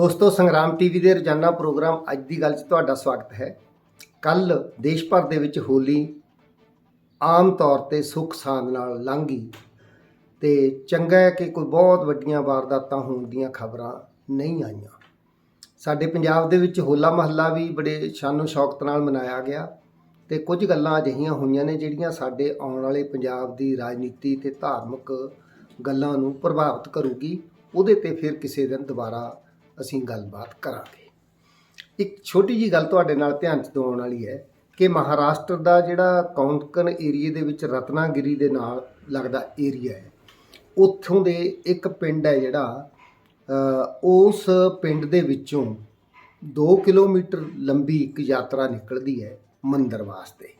ਦੋਸਤੋ, ਸੰਗਰਾਮ ਟੀਵੀ ਦੇ ਰੋਜ਼ਾਨਾ ਪ੍ਰੋਗਰਾਮ ਅੱਜ ਦੀ ਗੱਲ 'ਚ ਤੁਹਾਡਾ ਸਵਾਗਤ ਹੈ। ਕੱਲ ਦੇਸ਼ ਭਰ ਦੇ ਵਿੱਚ ਹੋਲੀ ਆਮ ਤੌਰ ਤੇ ਸੁੱਖ ਸਾਂਦ ਨਾਲ ਲੰਘੀ ਤੇ ਚੰਗਾ ਹੈ ਕਿ ਕੋਈ ਬਹੁਤ ਵੱਡੀਆਂ ਵਾਰਦਾਤਾਂ ਹੋਣ ਦੀਆਂ ਖਬਰਾਂ ਨਹੀਂ ਆਈਆਂ। ਸਾਡੇ ਪੰਜਾਬ ਦੇ ਵਿੱਚ ਹੋਲਾ ਮਹੱਲਾ ਵੀ ਬੜੇ ਸ਼ਾਨੋ ਸ਼ੌਕਤ ਨਾਲ ਮਨਾਇਆ ਗਿਆ ਤੇ ਕੁਝ ਗੱਲਾਂ ਅਜਿਹੀਆਂ ਹੋਈਆਂ ਨੇ ਜਿਹੜੀਆਂ ਸਾਡੇ ਆਉਣ ਵਾਲੇ ਪੰਜਾਬ ਦੀ ਰਾਜਨੀਤੀ ਤੇ ਧਾਰਮਿਕ ਗੱਲਾਂ ਨੂੰ ਪ੍ਰਭਾਵਿਤ ਕਰੂਗੀ। ਉਹਦੇ ਤੇ ਫਿਰ ਕਿਸੇ ਦਿਨ ਦੁਬਾਰਾ ਅਸੀਂ ਗੱਲਬਾਤ ਕਰਾਂਗੇ। ਇੱਕ ਛੋਟੀ ਜੀ ਗੱਲ ਤੁਹਾਡੇ ਨਾਲ ਧਿਆਨ ਚ ਦਿਵਾਉਣ ਵਾਲੀ ਹੈ ਕਿ ਮਹਾਰਾਸ਼ਟਰ ਦਾ ਜਿਹੜਾ ਕੌਂਕਣ ਏਰੀਏ ਦੇ ਵਿੱਚ ਰਤਨਾਗਿਰੀ ਦੇ ਨਾਲ ਲੱਗਦਾ ਏਰੀਆ ਹੈ, ਉੱਥੋਂ ਦੇ ਇੱਕ ਪਿੰਡ ਹੈ ਜਿਹੜਾ ਉਸ ਪਿੰਡ ਦੇ ਵਿੱਚੋਂ 2 ਕਿਲੋਮੀਟਰ ਲੰਬੀ ਇੱਕ ਯਾਤਰਾ ਨਿਕਲਦੀ ਹੈ ਮੰਦਰ ਵਾਸਤੇ।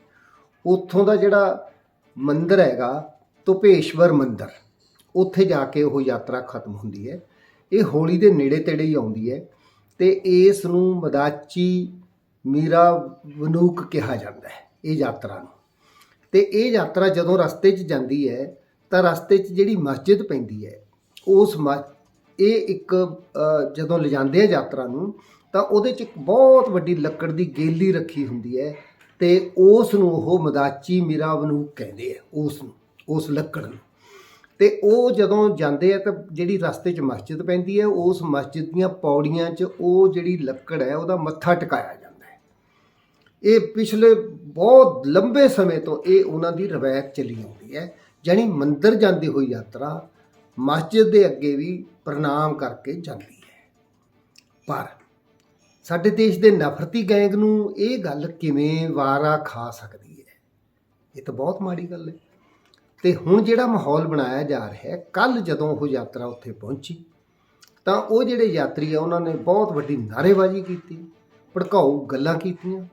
ਉੱਥੋਂ ਦਾ ਜਿਹੜਾ ਮੰਦਰ ਹੈਗਾ, ਤੁਪੇਸ਼ਵਰ ਮੰਦਰ, ਉੱਥੇ ਜਾ ਕੇ ਉਹ ਯਾਤਰਾ ਖਤਮ ਹੁੰਦੀ ਹੈ। ਇਹ ਹੋਲੀ ਦੇ ਨੇੜੇ ਤੇੜੇ ਹੀ ਆਉਂਦੀ ਹੈ ਤੇ ਇਸ ਨੂੰ ਮਦਾਚੀ ਮੀਰਾ ਵਨੂਕ ਕਿਹਾ ਜਾਂਦਾ ਹੈ, ਇਹ ਯਾਤਰਾ ਨੂੰ। ਤੇ ਇਹ ਯਾਤਰਾ ਜਦੋਂ ਰਸਤੇ 'ਚ ਜਾਂਦੀ ਹੈ, ਤਾਂ ਰਸਤੇ 'ਚ ਜਿਹੜੀ ਮਸਜਿਦ ਪੈਂਦੀ ਹੈ, ਉਸ ਮ- ਇਹ ਇੱਕ ਜਦੋਂ ਲਿਜਾਂਦੇ ਆ ਯਾਤਰਾ ਨੂੰ, ਤਾਂ ਉਹਦੇ 'ਚ ਇੱਕ ਬਹੁਤ ਵੱਡੀ ਲੱਕੜ ਦੀ ਗੇਲੀ ਰੱਖੀ ਹੁੰਦੀ ਹੈ ਤੇ ਉਸ ਨੂੰ ਉਹ ਮਦਾਚੀ ਮੀਰਾ ਵਨੂਕ ਕਹਿੰਦੇ ਆ, ਉਸ ਨੂੰ, ਉਸ ਲੱਕੜ ਨੂੰ। ਤੇ ਉਹ ਜਦੋਂ ਜਾਂਦੇ ਆ ਤਾਂ ਜਿਹੜੀ ਰਸਤੇ 'ਚ ਮਸਜਿਦ ਪੈਂਦੀ ਹੈ, ਉਸ ਮਸਜਿਦ ਦੀਆਂ ਪੌੜੀਆਂ 'ਚ ਉਹ ਜਿਹੜੀ ਲੱਕੜ ਹੈ, ਉਹਦਾ ਮੱਥਾ ਟਿਕਾਇਆ ਜਾਂਦਾ ਹੈ। ਇਹ ਪਿਛਲੇ ਬਹੁਤ ਲੰਬੇ ਸਮੇਂ ਤੋਂ ਇਹ ਉਹਨਾਂ ਦੀ ਰਵਾਇਤ ਚੱਲੀ ਆਉਂਦੀ ਹੈ, ਜਾਣੀ ਮੰਦਰ ਜਾਂਦੀ ਹੋਈ ਯਾਤਰਾ ਮਸਜਿਦ ਦੇ ਅੱਗੇ ਵੀ ਪ੍ਰਣਾਮ ਕਰਕੇ ਜਾਂਦੀ ਹੈ। ਪਰ ਸਾਡੇ ਦੇਸ਼ ਦੇ ਨਫ਼ਰਤੀ ਗੈਂਗ ਨੂੰ ਇਹ ਗੱਲ ਕਿਵੇਂ ਵਾਰਾ ਖਾ ਸਕਦੀ ਹੈ? ਇਹ ਤਾਂ ਬਹੁਤ ਮਾੜੀ ਗੱਲ ਹੈ। ਤੇ ਹੁਣ ਜਿਹੜਾ ਮਾਹੌਲ ਬਣਾਇਆ ਜਾ ਰਿਹਾ ਹੈ ਕੱਲ ਜਦੋਂ ਉਹ ਯਾਤਰਾ ਉੱਥੇ ਪਹੁੰਚੀ, ਤਾਂ ਉਹ ਜਿਹੜੇ ਯਾਤਰੀ ਆ, ਉਹਨਾਂ ਨੇ ਬਹੁਤ ਵੱਡੀ ਨਾਅਰੇਬਾਜ਼ੀ ਕੀਤੀ, ਭੜਕਾਊ ਗੱਲਾਂ ਕੀਤੀਆਂ,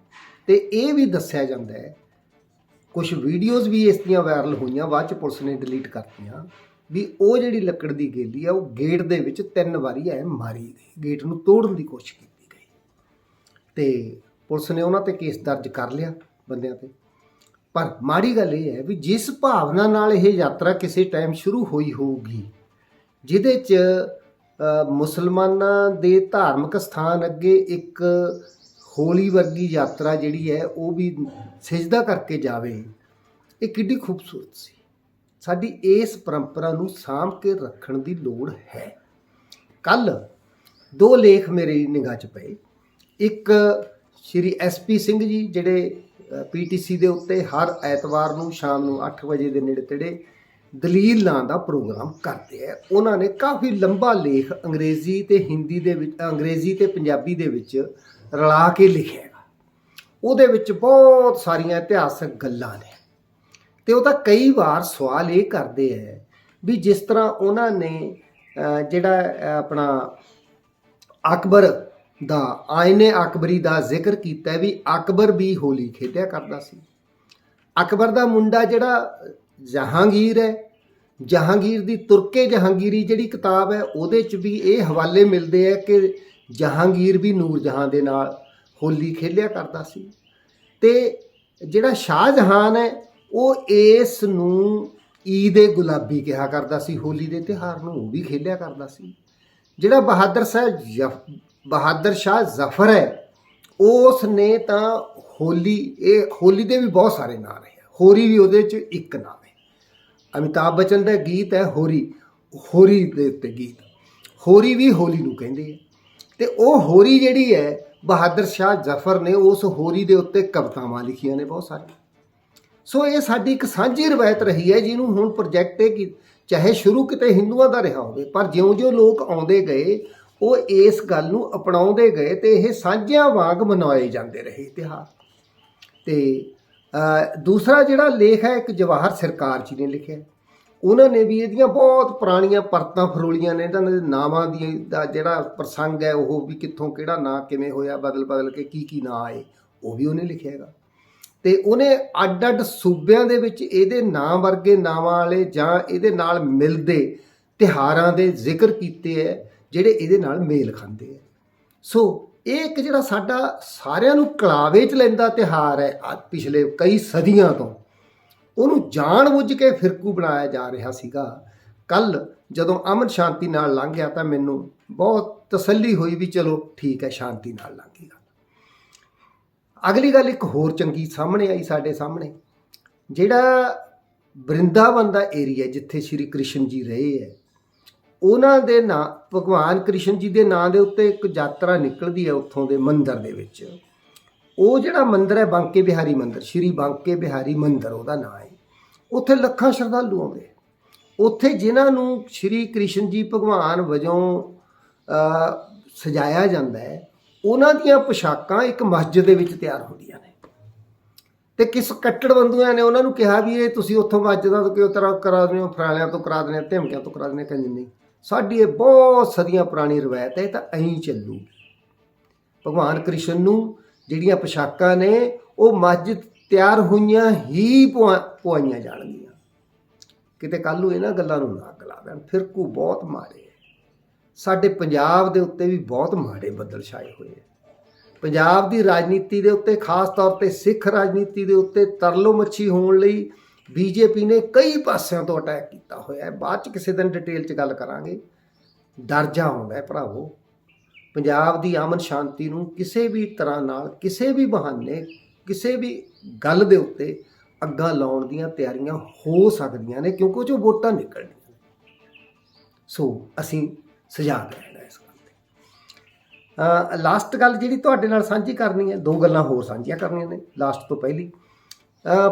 ਤੇ ਇਹ ਵੀ ਦੱਸਿਆ ਜਾਂਦਾ ਹੈ ਕੁਝ ਵੀਡੀਓਜ਼ ਵੀ ਇਸ ਦੀਆਂ ਵਾਇਰਲ ਹੋਈਆਂ, ਬਾਅਦ ਚ ਪੁਲਿਸ ਨੇ ਡਿਲੀਟ ਕਰਤੀਆਂ, ਵੀ ਉਹ ਜਿਹੜੀ ਲੱਕੜ ਦੀ ਗੇਲੀ ਆ, ਉਹ ਗੇਟ ਦੇ ਵਿੱਚ ਤਿੰਨ ਵਾਰੀ ਐ ਮਾਰੀ ਗਈ, ਗੇਟ ਨੂੰ ਤੋੜਨ ਦੀ ਕੋਸ਼ਿਸ਼ ਕੀਤੀ ਗਈ। ਤੇ ਪੁਲਿਸ ਨੇ ਉਹਨਾਂ ਤੇ ਕੇਸ ਦਰਜ ਕਰ ਲਿਆ ਬੰਦਿਆਂ ਤੇ। ਪਰ ਮਾੜੀ ਗੱਲ ਇਹ ਹੈ ਵੀ ਜਿਸ ਭਾਵਨਾ ਨਾਲ ਇਹ ਯਾਤਰਾ ਕਿਸੇ ਟਾਈਮ ਸ਼ੁਰੂ ਹੋਈ ਹੋਊਗੀ, ਜਿਹਦੇ 'ਚ ਮੁਸਲਮਾਨਾਂ ਦੇ ਧਾਰਮਿਕ ਸਥਾਨ ਅੱਗੇ ਇੱਕ ਹੋਲੀ ਵਰਗੀ ਯਾਤਰਾ ਜਿਹੜੀ ਹੈ ਉਹ ਵੀ ਸਜਦਾ ਕਰਕੇ ਜਾਵੇ, ਇਹ ਕਿੱਡੀ ਖੂਬਸੂਰਤ ਸੀ। ਸਾਡੀ ਇਸ ਪਰੰਪਰਾ ਨੂੰ ਸਾਂਭ ਕੇ ਰੱਖਣ ਦੀ ਲੋੜ ਹੈ। ਕੱਲ ਦੋ ਲੇਖ ਮੇਰੀ ਨਿਗਾਹ 'ਚ ਪਏ। ਇੱਕ ਸ਼੍ਰੀ ਐਸਪੀ ਸਿੰਘ ਜੀ ਜਿਹੜੇ ਪੀਟੀਸੀ ਦੇ ਉੱਤੇ ਹਰ ਐਤਵਾਰ ਨੂੰ ਸ਼ਾਮ ਨੂੰ 8 ਵਜੇ ਦੇ ਨੇੜੇ ਤੇੜੇ ਦਲੀਲ ਨਾਂ ਦਾ ਪ੍ਰੋਗਰਾਮ ਕਰਦੇ ਆ। ਉਹਨਾਂ ਨੇ ਕਾਫੀ ਲੰਬਾ ਲੇਖ ਅੰਗਰੇਜ਼ੀ ਤੇ ਹਿੰਦੀ ਦੇ ਵਿੱਚ, ਅੰਗਰੇਜ਼ੀ ਤੇ ਪੰਜਾਬੀ ਦੇ ਵਿੱਚ ਰਲਾ ਕੇ ਲਿਖਿਆ ਹੈਗਾ ਉਹਦੇ ਵਿੱਚ ਬਹੁਤ ਸਾਰੀਆਂ ਇਤਿਹਾਸਕ ਗੱਲਾਂ ਨੇ। ਤੇ ਉਹ ਤਾਂ ਕਈ ਵਾਰ ਸਵਾਲ ਇਹ ਕਰਦੇ ਆ ਵੀ ਜਿਸ ਤਰ੍ਹਾਂ ਉਹਨਾਂ ਨੇ ਜਿਹੜਾ ਆਪਣਾ ਅਕਬਰ ਦਾ ਆਇਨੇ ਅਕਬਰੀ ਦਾ ਜ਼ਿਕਰ ਕੀਤਾ ਵੀ ਅਕਬਰ ਵੀ ਹੋਲੀ ਖੇਡਿਆ ਕਰਦਾ ਸੀ। ਅਕਬਰ ਦਾ ਮੁੰਡਾ ਜਿਹੜਾ ਜਹਾਂਗੀਰ ਹੈ, ਜਹਾਂਗੀਰ ਦੀ ਤੁਰਕੇ ਜਹਾਂਗੀਰੀ ਜਿਹੜੀ ਕਿਤਾਬ ਹੈ, ਉਹਦੇ 'ਚ ਵੀ ਇਹ ਹਵਾਲੇ ਮਿਲਦੇ ਆ ਕਿ ਜਹਾਂਗੀਰ ਵੀ ਨੂਰ ਜਹਾਂ ਦੇ ਨਾਲ ਹੋਲੀ ਖੇਡਿਆ ਕਰਦਾ ਸੀ। ਤੇ ਜਿਹੜਾ ਸ਼ਾਹ ਸ਼ਾਹਜਹਾਨ ਹੈ ਉਹ ਇਸ ਨੂੰ ਈਦ ਏ ਗੁਲਾਬੀ ਕਿਹਾ ਕਰਦਾ ਸੀ, ਹੋਲੀ ਦੇ ਤਿਉਹਾਰ ਨੂੰ, ਉਹ ਵੀ ਖੇਡਿਆ ਕਰਦਾ ਸੀ। ਜਿਹੜਾ ਬਹਾਦਰ ਸਾਹਿਬ ਜਫ- ਬਹਾਦਰ ਸ਼ਾਹ ਜ਼ਫਰ ਹੈ। ਉਸ ਨੇ ਤਾਂ ਹੋਲੀ, ਇਹ ਹੋਲੀ ਦੇ ਵੀ ਬਹੁਤ ਸਾਰੇ ਨਾਂ ਨੇ। ਹੋਰੀ ਵੀ ਉਹਦੇ ਚ ਇੱਕ ਨਾਮ ਹੈ। ਅਮਿਤਾਭ ਬਚਨ ਦਾ ਗੀਤ ਹੈ ਹੋਰੀ। ਹੋਰੀ ਦੇ ਉੱਤੇ ਗੀਤ। ਹੋਰੀ ਵੀ ਹੋਲੀ ਨੂੰ ਕਹਿੰਦੇ ਹੈ ਤੇ ਉਹ ਹੋਰੀ ਜਿਹੜੀ ਹੈ, ਬਹਾਦਰ ਸ਼ਾਹ ਜ਼ਫਰ ਨੇ ਉਸ ਹੋਰੀ ਦੇ ਉੱਤੇ ਕਵਿਤਾਵਾਂ ਲਿਖੀਆਂ ਨੇ ਬਹੁਤ ਸਾਰੀਆਂ। ਸੋ ਇਹ ਸਾਡੀ ਇੱਕ ਸਾਂਝੀ ਰਵਾਇਤ ਰਹੀ ਹੈ, ਜਿਹਨੂੰ ਹੁਣ ਪ੍ਰੋਜੈਕਟ ਇਹ ਕਿ ਚਾਹੇ ਸ਼ੁਰੂ ਕਿਤੇ ਹਿੰਦੂਆਂ ਦਾ ਰਿਹਾ ਹੋਵੇ, ਪਰ ਜਿਉਂ-ਜਿਉਂ ਲੋਕ ਆਉਂਦੇ ਗਏ ਉਹ ਇਸ ਗੱਲ ਨੂੰ ਅਪਣਾਉਂਦੇ ਗਏ ਤੇ ਇਹ ਸਾਂਝਿਆਂ ਵਾਂਗ ਮਨਾਏ ਜਾਂਦੇ ਰਹੇ ਤਿਉਹਾਰ ਤੇ ਦੂਸਰਾ ਜਿਹੜਾ ਲੇਖ ਹੈ, ਇੱਕ ਜਵਾਹਰ ਸਰਕਾਰ ਜੀ ਨੇ ਲਿਖਿਆ। ਉਹਨਾਂ ਨੇ ਵੀ ਇਹਦੀਆਂ ਬਹੁਤ ਪੁਰਾਣੀਆਂ ਪਰਤਾਂ ਫਰੋਲੀਆਂ ਨੇ। ਇਹਨਾਂ ਦੇ ਨਾਵਾਂ ਦੀ, ਦਾ ਜਿਹੜਾ ਪ੍ਰਸੰਗ ਹੈ, ਉਹ ਵੀ ਕਿੱਥੋਂ ਕਿਹੜਾ ਨਾਂ ਕਿਵੇਂ ਹੋਇਆ ਬਦਲ ਬਦਲ ਕੇ ਕੀ ਕੀ ਨਾਂ ਆਏ, ਉਹ ਵੀ ਉਹਨੇ ਲਿਖਿਆ ਹੈਗਾ। ਤੇ ਉਹਨੇ ਅੱਡ-ਅੱਡ ਸੂਬਿਆਂ ਦੇ ਵਿੱਚ ਇਹਦੇ ਨਾਂ ਵਰਗੇ ਨਾਵਾਂ ਵਾਲੇ ਜਾਂ ਇਹਦੇ ਨਾਲ ਮਿਲਦੇ ਤਿਹਾਰਾਂ ਦੇ ਜ਼ਿਕਰ ਕੀਤੇ ਹੈ। ਜਿਹੜੇ ਇਹਦੇ ਨਾਲ ਮੇਲ ਖਾਂਦੇ ਹੈ ਸੋ ਇਹ ਇੱਕ ਜਿਹੜਾ ਸਾਡਾ ਸਾਰਿਆਂ ਨੂੰ ਕਲਾਵੇ ਚ ਲੈਂਦਾ ਤਿਹਾਰ ਹੈ ਪਿਛਲੇ ਕਈ ਸਦੀਆਂ ਤੋਂ। ਉਹਨੂੰ ਜਾਣ-ਬੁੱਝ ਕੇ ਫਿਰਕੂ ਬਣਾਇਆ ਜਾ ਰਿਹਾ ਸੀਗਾ। ਕੱਲ ਜਦੋਂ ਅਮਨ ਸ਼ਾਂਤੀ ਨਾਲ ਲੰਘ ਗਿਆ ਤਾਂ ਮੈਨੂੰ ਬਹੁਤ ਤਸੱਲੀ ਹੋਈ ਵੀ ਚਲੋ ਠੀਕ ਹੈ, ਸ਼ਾਂਤੀ ਨਾਲ ਲੰਘੀ ਗੱਲ। ਅਗਲੀ ਗੱਲ ਇੱਕ ਹੋਰ ਚੰਗੀ ਸਾਹਮਣੇ ਆਈ ਸਾਡੇ ਸਾਹਮਣੇ। ਜਿਹੜਾ ਬ੍ਰਿੰਦਾਵਨ ਦਾ ਏਰੀਆ ਜਿੱਥੇ ਸ਼੍ਰੀ ਕ੍ਰਿਸ਼ਨ ਜੀ ਰਹੇ ਹੈ ਉਹਨਾਂ ਦੇ ਨਾਂ, ਭਗਵਾਨ ਕ੍ਰਿਸ਼ਨ ਜੀ ਦੇ ਨਾਂ ਦੇ ਉੱਤੇ ਇੱਕ ਯਾਤਰਾ ਨਿਕਲਦੀ ਹੈ ਉੱਥੋਂ ਦੇ ਮੰਦਿਰ ਦੇ ਵਿੱਚ। ਉਹ ਜਿਹੜਾ ਮੰਦਿਰ ਹੈ ਬਾਂਕੇ ਬਿਹਾਰੀ ਮੰਦਿਰ, ਸ਼੍ਰੀ ਬਾਂਕੇ ਬਿਹਾਰੀ ਮੰਦਿਰ ਉਹਦਾ ਨਾਂ ਹੈ। ਉੱਥੇ ਲੱਖਾਂ ਸ਼ਰਧਾਲੂ ਆਉਂਦੇ ਉੱਥੇ ਜਿਨ੍ਹਾਂ ਨੂੰ ਸ਼੍ਰੀ ਕ੍ਰਿਸ਼ਨ ਜੀ ਭਗਵਾਨ ਵਜੋਂ ਸਜਾਇਆ ਜਾਂਦਾ ਹੈ, ਉਹਨਾਂ ਦੀਆਂ ਪੋਸ਼ਾਕਾਂ ਇੱਕ ਮਸਜਿਦ ਦੇ ਵਿੱਚ ਤਿਆਰ ਹੁੰਦੀਆਂ ਨੇ। ਤੇ ਕਿਸ ਕੱਟੜ ਬੰਦੂਆਂ ਨੇ ਉਹਨਾਂ ਨੂੰ ਕਿਹਾ ਵੀ ਇਹ ਤੁਸੀਂ ਉੱਥੋਂ ਮਸਜਿਦਾਂ ਤੋਂ ਕਿਉਂ ਤਰ੍ਹਾਂ ਕਰਾ ਦਿੰਦੇ ਹੋ, ਫਰਾਲਿਆਂ ਤੋਂ ਕਰਾ ਦਿੰਦੇ ਹੋ, ਧਮਕਿਆਂ ਤੋਂ ਕਰਾ ਦਿੰਦੇ ਹੋ, ਕਹਿੰਦੇ ਨਹੀਂ। ਸਾਡੀ ਇਹ ਬਹੁਤ ਸਦੀਆਂ ਪੁਰਾਣੀ ਰਵਾਇਤ ਹੈ, ਇਹ ਤਾਂ ਐਂ ਚੱਲੂ। ਭਗਵਾਨ ਕ੍ਰਿਸ਼ਨ ਨੂੰ ਜਿਹੜੀਆਂ ਪੋਸ਼ਾਕਾਂ ਨੇ, ਉਹ ਮਸਜਿਦ ਤਿਆਰ ਹੋਈਆਂ ਹੀ ਪੁਆ- ਪੁਆਈਆਂ ਜਾਣਗੀਆਂ। ਕਿਤੇ ਕੱਲ ਨੂੰ ਇਹਨਾਂ ਗੱਲਾਂ ਨੂੰ ਨਾ ਗਲਾ ਦੇਣ ਫਿਰਕੂ ਬਹੁਤ ਮਾੜੇ ਹੈ। ਸਾਡੇ ਪੰਜਾਬ ਦੇ ਉੱਤੇ ਵੀ ਬਹੁਤ ਮਾੜੇ ਬੱਦਲ ਛਾਏ ਹੋਏ ਹੈ। ਪੰਜਾਬ ਦੀ ਰਾਜਨੀਤੀ ਦੇ ਉੱਤੇ, ਖਾਸ ਤੌਰ ਤੇ ਸਿੱਖ ਰਾਜਨੀਤੀ ਦੇ ਉੱਤੇ ਤਰਲੋ ਮੱਛੀ ਹੋਣ ਲਈ ਬੀਜੇਪੀ ਨੇ ਕਈ ਪਾਸਿਆਂ ਤੋਂ ਅਟੈਕ ਕੀਤਾ ਹੋਇਆ ਹੈ। ਬਾਅਦ ਚ ਕਿਸੇ ਦਿਨ ਡਿਟੇਲ ਚ ਗੱਲ ਕਰਾਂਗੇ। ਡਰ ਜਾ ਆਉਂਦਾ ਹੈ ਭਰਾਵੋ। ਪੰਜਾਬ ਦੀ ਅਮਨ ਸ਼ਾਂਤੀ ਨੂੰ ਕਿਸੇ ਵੀ ਤਰ੍ਹਾਂ ਨਾਲ, ਕਿਸੇ ਵੀ ਬਹਾਨੇ, ਕਿਸੇ ਵੀ ਗੱਲ ਦੇ ਉੱਤੇ ਅੱਗਾ ਲਾਉਣ ਦੀਆਂ ਤਿਆਰੀਆਂ ਹੋ ਸਕਦੀਆਂ ਨੇ, ਕਿਉਂਕਿ ਉਹ 'ਚੋਂ ਵੋਟਾਂ ਨਿਕਲਣੀਆਂ ਨੇ। ਸੋ ਅਸੀਂ ਸੁਝਾਅ ਰਹਿਣਾ ਇਸ ਗੱਲ ਤੇ। ਲਾਸਟ ਗੱਲ ਜਿਹੜੀ ਤੁਹਾਡੇ ਨਾਲ ਸਾਂਝੀ ਕਰਨੀ ਹੈ, ਦੋ ਗੱਲਾਂ ਹੋਰ ਸਾਂਝੀਆਂ ਕਰਨੀਆਂ ਨੇ ਲਾਸਟ ਤੋਂ ਪਹਿਲੀ।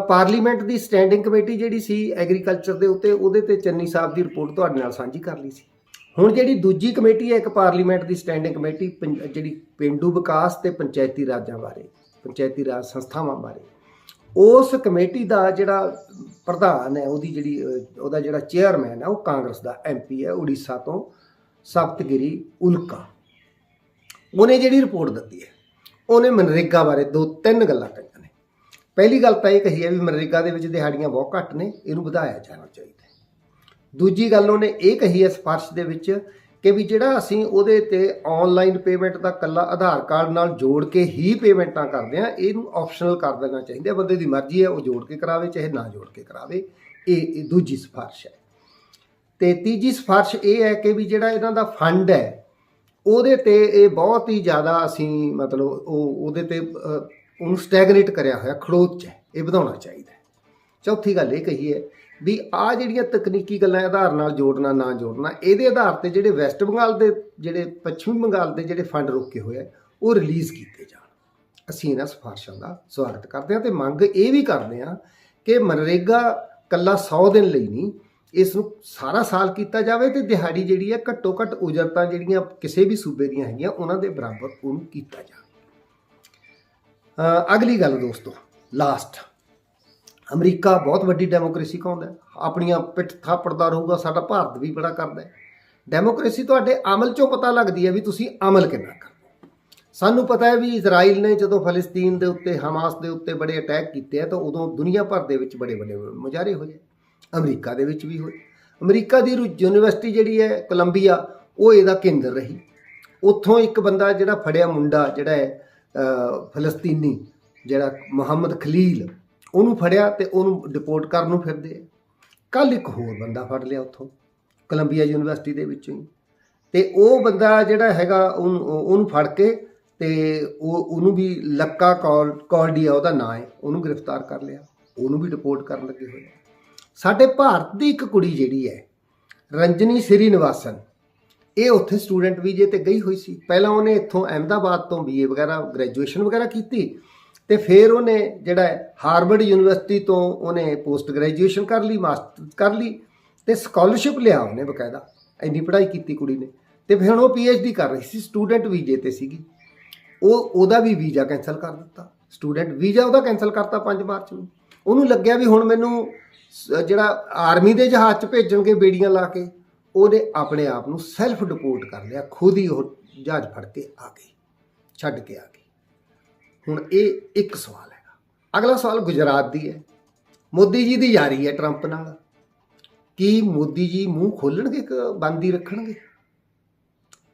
ਪਾਰਲੀਮੈਂਟ ਦੀ ਸਟੈਂਡਿੰਗ ਕਮੇਟੀ ਜਿਹੜੀ ਸੀ ਐਗਰੀਕਲਚਰ ਦੇ ਉੱਤੇ, ਉਹਦੇ ਤੇ ਚੰਨੀ ਸਾਹਿਬ ਦੀ ਰਿਪੋਰਟ ਤੁਹਾਡੇ ਨਾਲ ਸਾਂਝੀ ਕਰ ਲਈ ਸੀ। ਹੁਣ ਜਿਹੜੀ ਦੂਜੀ ਕਮੇਟੀ ਹੈ ਇੱਕ ਪਾਰਲੀਮੈਂਟ ਦੀ ਸਟੈਂਡਿੰਗ ਕਮੇਟੀ, ਪੰ- ਜਿਹੜੀ ਪਿੰਡੂ ਵਿਕਾਸ ਤੇ ਪੰਚਾਇਤੀ ਰਾਜਾਂ ਬਾਰੇ, ਪੰਚਾਇਤੀ ਰਾਜ ਸੰਸਥਾਵਾਂ ਬਾਰੇ। ਉਸ ਕਮੇਟੀ ਦਾ ਜਿਹੜਾ ਪ੍ਰਧਾਨ ਹੈ, ਉਹਦੀ ਜਿਹੜੀ ਉਹਦਾ ਜਿਹੜਾ ਚੇਅਰਮੈਨ ਹੈ, ਉਹ ਕਾਂਗਰਸ ਦਾ ਐਮਪੀ ਹੈ, ਉੜੀਸਾ ਤੋਂ ਸਪਤਗਿਰੀ ਉਲਕਾ। ਉਹਨੇ ਜਿਹੜੀ ਰਿਪੋਰਟ ਦਿੱਤੀ ਹੈ, ਉਹਨੇ ਮਨਰੇਗਾ ਬਾਰੇ ਦੋ ਤਿੰਨ ਗੱਲਾਂ ਕਹੀਆਂ। ਪਹਿਲੀ ਗੱਲ ਤਾਂ ਇਹ ਕਹੀ ਹੈ ਵੀ ਮਨਰੇਗਾ ਦੇ ਵਿੱਚ ਦਿਹਾੜੀਆਂ ਬਹੁਤ ਘੱਟ ਨੇ, ਇਹਨੂੰ ਵਧਾਇਆ ਜਾਣਾ ਚਾਹੀਦਾ ਦੂਜੀ ਗੱਲ ਉਹਨੇ ਇਹ ਕਹੀ ਹੈ ਸਿਫਾਰਿਸ਼ ਦੇ ਵਿੱਚ ਕਿ ਵੀ ਜਿਹੜਾ ਅਸੀਂ ਉਹਦੇ ਤੇ ਆਨਲਾਈਨ ਪੇਮੈਂਟ ਦਾ ਕੱਲਾ ਆਧਾਰ ਕਾਰਡ ਨਾਲ ਜੋੜ ਕੇ ਹੀ ਪੇਮੈਂਟਾਂ ਕਰਦੇ ਆ ਇਹਨੂੰ ਆਪਸ਼ਨਲ ਕਰ ਦੇਣਾ ਚਾਹੀਦਾ ਬੰਦੇ ਦੀ ਮਰਜ਼ੀ ਹੈ ਉਹ ਜੋੜ ਕੇ ਕਰਾਵੇ, ਚਾਹੇ ਨਾ ਜੋੜ ਕੇ ਕਰਾਵੇ। ਇਹ ਇਹ ਦੂਜੀ ਸਿਫਾਰਿਸ਼ ਹੈ। ਤੇ ਤੀਜੀ ਸਿਫਾਰਿਸ਼ ਇਹ ਹੈ ਕਿ ਵੀ ਜਿਹੜਾ ਇਹਨਾਂ ਦਾ ਫੰਡ ਹੈ, ਉਹਦੇ ਤੇ ਇਹ ਬਹੁਤ ਹੀ ਜ਼ਿਆਦਾ ਅਸੀਂ ਮਤਲਬ ਉਹ, ਉਹਦੇ ਤੇ ਉਹਨੂੰ ਸਟੈਗਨੇਟ ਕਰਿਆ ਹੋਇਆ, ਖੜੋਤ ਚ ਹੈ, ਇਹ ਵਧਾਉਣਾ ਚਾਹੀਦਾ ਚੌਥੀ ਗੱਲ ਇਹ ਕਹੀ ਹੈ ਵੀ ਆ ਜਿਹੜੀਆਂ ਤਕਨੀਕੀ ਗੱਲਾਂ ਆਧਾਰ ਨਾਲ ਜੋੜਨਾ, ਨਾ ਜੋੜਨਾ, ਇਹਦੇ ਆਧਾਰ ਤੇ ਜਿਹੜੇ ਵੈਸਟ ਬੰਗਾਲ ਦੇ, ਜਿਹੜੇ ਪੱਛਮੀ ਬੰਗਾਲ ਦੇ ਜਿਹੜੇ ਫੰਡ ਰੋਕੇ ਹੋਏ ਆ, ਉਹ ਰਿਲੀਜ਼ ਕੀਤੇ ਜਾਣ। ਅਸੀਂ ਇਹਨਾਂ ਸਿਫਾਰਸ਼ਾਂ ਦਾ ਸਵਾਗਤ ਕਰਦੇ ਹਾਂ ਤੇ ਮੰਗ ਇਹ ਵੀ ਕਰਦੇ ਹਾਂ ਕਿ ਮਨਰੇਗਾ ਕੱਲਾ 100 ਦਿਨ ਲਈ ਨਹੀਂ, ਇਸ ਨੂੰ ਸਾਰਾ ਸਾਲ ਕੀਤਾ ਜਾਵੇ ਤੇ ਦਿਹਾੜੀ ਜਿਹੜੀ ਹੈ ਘੱਟੋ ਘੱਟ ਉਜਰਤਾਂ ਜਿਹੜੀਆਂ ਕਿਸੇ ਵੀ ਸੂਬੇ ਦੀਆਂ ਹੈਗੀਆਂ, ਉਹਨਾਂ ਦੇ ਬਰਾਬਰ ਉਹਨੂੰ ਕੀਤਾ ਜਾਵੇ। ਅਗਲੀ ਗੱਲ ਦੋਸਤੋ ਲਾਸਟ ਅਮਰੀਕਾ ਬਹੁਤ ਵੱਡੀ ਡੈਮੋਕ੍ਰੇਸੀ ਕਹਾਉਂਦਾ ਆਪਣੀਆਂ ਪਿੱਠ ਥਾਪੜਦਾ ਰਹੂਗਾ, ਸਾਡਾ ਭਾਰਤ ਵੀ ਬੜਾ ਕਰਦਾ ਹੈ। ਡੈਮੋਕ੍ਰੇਸੀ ਤੁਹਾਡੇ ਅਮਲ ਚੋਂ ਪਤਾ ਲੱਗਦੀ ਹੈ ਵੀ ਤੁਸੀਂ ਅਮਲ ਕਿੰਨਾ ਕਰਦੇ ਸਾਨੂੰ ਪਤਾ ਹੈ ਵੀ ਇਜ਼ਰਾਈਲ ਨੇ ਜਦੋਂ ਫਲਸਤੀਨ ਦੇ ਉੱਤੇ, ਹਮਾਸ ਦੇ ਉੱਤੇ ਬੜੇ ਅਟੈਕ ਕੀਤੇ ਆ, ਤਾਂ ਉਦੋਂ ਦੁਨੀਆ ਭਰ ਦੇ ਵਿੱਚ ਬੜੇ ਬੜੇ ਮੁਜ਼ਾਹਰੇ ਹੋਏ ਅਮਰੀਕਾ ਦੇ ਵਿੱਚ ਵੀ ਹੋਏ। ਅਮਰੀਕਾ ਦੀ ਰੂ- ਯੂਨੀਵਰਸਿਟੀ ਜਿਹੜੀ ਹੈ ਕੋਲੰਬੀਆ, ਉਹ ਇਹਦਾ ਕੇਂਦਰ ਰਹੀ। ਉੱਥੋਂ ਇੱਕ ਬੰਦਾ ਜਿਹੜਾ ਫੜਿਆ ਮੁੰਡਾ ਜਿਹੜਾ ਹੈ ਫਲਸਤੀਨੀ ਜਿਹੜਾ ਮੁਹੰਮਦ ਖਲੀਲ, ਉਹਨੂੰ ਫੜਿਆ ਤੇ ਉਹਨੂੰ ਡਿਪੋਰਟ ਕਰਨ ਨੂੰ ਫਿਰਦੇ ਕੱਲ ਇੱਕ ਹੋਰ ਬੰਦਾ ਫੜ ਲਿਆ ਉੱਥੋਂ ਕੋਲੰਬੀਆ ਯੂਨੀਵਰਸਿਟੀ ਦੇ ਵਿੱਚੋਂ ਹੀ। ਤੇ ਉਹ ਬੰਦਾ ਜਿਹੜਾ ਹੈਗਾ, ਉਹਨੂੰ ਉਹਨੂੰ ਫੜ ਕੇ ਤੇ ਉਹ, ਉਹਨੂੰ ਵੀ ਲੱਕਾ ਕੌਲ, ਕੌਲਡੀਆ ਉਹਦਾ ਨਾਂ ਹੈ, ਉਹਨੂੰ ਗ੍ਰਿਫਤਾਰ ਕਰ ਲਿਆ। ਉਹਨੂੰ ਵੀ ਡਿਪੋਰਟ ਕਰਨ ਲੱਗੇ ਹੋਏ ਸਾਡੇ ਭਾਰਤ ਦੀ ਇੱਕ ਕੁੜੀ ਜਿਹੜੀ ਹੈ, ਰੰਜਨੀ ਸ੍ਰੀਨਿਵਾਸਨ ਇਹ ਉੱਥੇ ਸਟੂਡੈਂਟ ਵੀਜ਼ੇ ਤੇ ਗਈ ਹੋਈ ਸੀ। ਪਹਿਲਾਂ ਉਹਨੇ ਇੱਥੋਂ ਅਹਿਮਦਾਬਾਦ ਤੋਂ ਬੀਏ ਵਗੈਰਾ ਗ੍ਰੈਜੂਏਸ਼ਨ ਵਗੈਰਾ ਕੀਤੀ ਤੇ ਫਿਰ ਉਹਨੇ ਜਿਹੜਾ ਹਾਰਵਰਡ ਯੂਨੀਵਰਸਿਟੀ ਤੋਂ ਉਹਨੇ ਪੋਸਟ ਗ੍ਰੈਜੂਏਸ਼ਨ ਕਰ ਲਈ ਮਾਸਟਰ ਕਰ ਲਈ ਤੇ ਸਕਾਲਰਸ਼ਿਪ ਲਿਆ ਉਹਨੇ ਬਕਾਇਦਾ। ਇੰਨੀ ਪੜ੍ਹਾਈ ਕੀਤੀ ਕੁੜੀ ਨੇ। ਤੇ ਫਿਰ ਹੁਣ ਉਹ ਡੀ ਕਰ ਰਹੀ ਸੀ, ਸਟੂਡੈਂਟ ਵੀਜ਼ੇ ਤੇ ਸੀਗੀ। ਉਹ, ਉਹਦਾ ਵੀ ਵੀਜ਼ਾ ਕੈਨਸਲ ਕਰ ਦਿੱਤਾ। ਸਟੂਡੈਂਟ ਵੀਜ਼ਾ ਉਹਦਾ ਕੈਨਸਲ ਕਰਤਾ 5 ਮਾਰਚ ਨੂੰ। ਉਹਨੂੰ ਲੱਗਿਆ ਵੀ ਹੁਣ ਮੈਨੂੰ ਸ- ਜਿਹੜਾ ਆਰਮੀ ਦੇ ਜਹਾਜ਼ 'ਚ ਭੇਜਣਗੇ ਬੇੜੀਆਂ ਲਾ ਕੇ। ਉਹਨੇ ਆਪਣੇ ਆਪ ਨੂੰ ਸੈਲਫ ਡਿਪੋਰਟ ਕਰ ਲਿਆ, ਖੁਦ ਹੀ ਉਹ ਜਹਾਜ਼ ਫੜ ਕੇ ਆ ਗਈ, ਛੱਡ ਕੇ ਆ ਗਈ। ਹੁਣ ਇਹ ਇੱਕ ਸਵਾਲ ਹੈਗਾ। ਅਗਲਾ ਸਵਾਲ ਗੁਜਰਾਤ ਦੀ ਹੈ। ਮੋਦੀ ਜੀ ਦੀ ਯਾਰੀ ਹੈ ਟਰੰਪ ਨਾਲ। ਕੀ ਮੋਦੀ ਜੀ ਮੂੰਹ ਖੋਲਣਗੇ ਕਿ ਬੰਦ ਰੱਖਣਗੇ?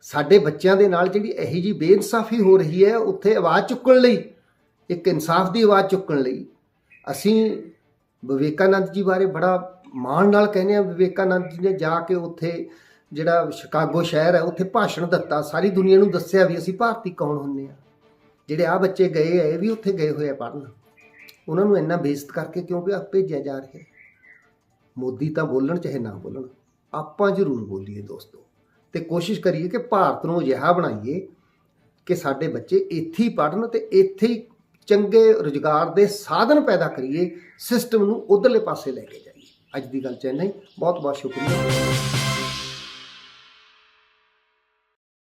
ਸਾਡੇ ਬੱਚਿਆਂ ਦੇ ਨਾਲ ਜਿਹੜੀ ਇਹੀ ਜੀ ਬੇਇਨਸਾਫੀ ਹੋ ਰਹੀ ਹੈ, ਉੱਥੇ ਆਵਾਜ਼ ਚੁੱਕਣ ਲਈ, ਇੱਕ ਇਨਸਾਫ ਦੀ ਆਵਾਜ਼ ਚੁੱਕਣ ਲਈ, ਅਸੀਂ ਵਿਵੇਕਾਨੰਦ ਜੀ ਬਾਰੇ ਬੜਾ ਮਾਣ ਨਾਲ ਕਹਿੰਦੇ ਆ, ਵਿਵੇਕਾਨੰਦ ਜੀ ਨੇ ਜਾ ਕੇ ਉੱਥੇ ਜਿਹੜਾ ਸ਼ਿਕਾਗੋ ਸ਼ਹਿਰ ਹੈ, ਉੱਥੇ ਭਾਸ਼ਣ ਦਿੱਤਾ। ਸਾਰੀ ਦੁਨੀਆ ਨੂੰ ਦੱਸਿਆ ਵੀ ਅਸੀਂ ਭਾਰਤੀ ਕੌਣ ਹੁੰਨੇ ਆ। ਜਿਹੜੇ ਆ ਬੱਚੇ ਗਏ ਆ, ਇਹ ਵੀ ਉੱਥੇ ਗਏ ਹੋਏ ਆ ਪੜ੍ਹਨ। ਉਹਨਾਂ ਨੂੰ ਇੰਨਾ ਬੇਇੱਜ਼ਤ ਕਰਕੇ ਕਿਉਂ ਵੀ ਭੇਜਿਆ ਜਾ ਰਿਹਾ ਮੋਦੀ ਤਾਂ ਬੋਲਣ ਚਾਹੇ ਨਾ ਬੋਲਣ, ਆਪਾਂ ਜ਼ਰੂਰ ਬੋਲੀਏ ਦੋਸਤੋ। ਤੇ ਕੋਸ਼ਿਸ਼ ਕਰੀਏ ਕਿ ਭਾਰਤ ਨੂੰ ਅਜਿਹਾ ਬਣਾਈਏ ਕਿ ਸਾਡੇ ਬੱਚੇ ਇੱਥੇ ਹੀ ਪੜ੍ਹਨ ਤੇ ਇੱਥੇ ਹੀ ਚੰਗੇ ਰੁਜ਼ਗਾਰ ਦੇ ਸਾਧਨ ਪੈਦਾ ਕਰੀਏ, ਸਿਸਟਮ ਨੂੰ ਉਧਰਲੇ ਪਾਸੇ ਲੈ ਕੇ ਜਾਈਏ। ਅੱਜ ਦੀ ਗੱਲ ਚ ਇੰਨਾ ਹੀ। ਬਹੁਤ ਬਹੁਤ ਸ਼ੁਕਰੀਆ।